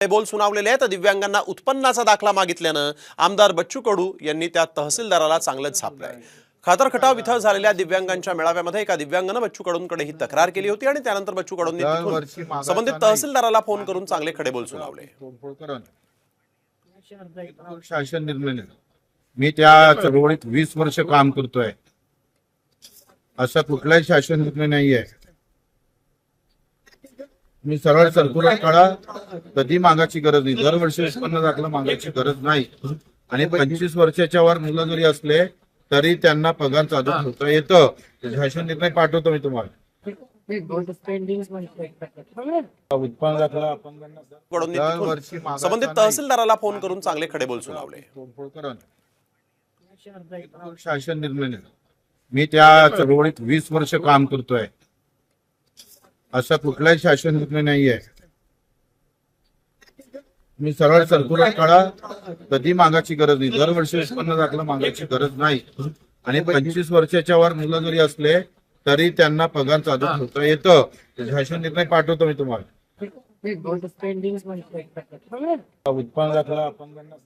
बोल सुनावलेले आहेत दिव्यांगांना उत्पन्नाचा दाखला मागितल्यानं आमदार बच्चू कडू यांनी त्या तहसीलदाराला चांगलंच झापलंय खातर खटाव इथं झालेल्या दिव्यांगांच्या मेळाव्यामध्ये एका दिव्यांगानं बच्चू कडूंकडे ही तक्रार केली होती आणि त्यानंतर बच्चू कडूंनी संबंधित. तहसीलदाराला फोन करून चांगले खडेबोल सुनावले तोडफोड शासन निर्णय. मी त्या चळवळीत वीस वर्ष काम करतोय असा कुठलाही शासन निर्णय नाहीये मी सरळ सर्क्युलर काढा. कधी मागाची गरज नाही. दरवर्षी उत्पन्न दाखला मागायची गरज नाही. आणि पंचवीस वर्षाच्या वर मुलं जरी असले तरी त्यांना पगार चालू ठेवता येतं. ते शासन निर्णय पाठवतो मी तुम्हाला. संबंधित. तहसीलदाराला फोन करून चांगले खडेबोल सुनावले. तोडफोड करा ना. शासन निर्णय. मी त्या चळवळीत वीस वर्ष काम करतोय. असा कुठलाही शासन निर्णय नाहीये. मी सरळ सर्क्युलर काढा कधी मागाची गरज नाही. दरवर्षी उत्पन्न दाखला मागायची गरज नाही. आणि पंचवीस वर्षाच्या वर मुलं जरी असले तरी त्यांना पगार चालू ठेवता येतं. शासन निर्णय पाठवतो मी तुम्हाला. उत्पन्न दाखला अपंगांना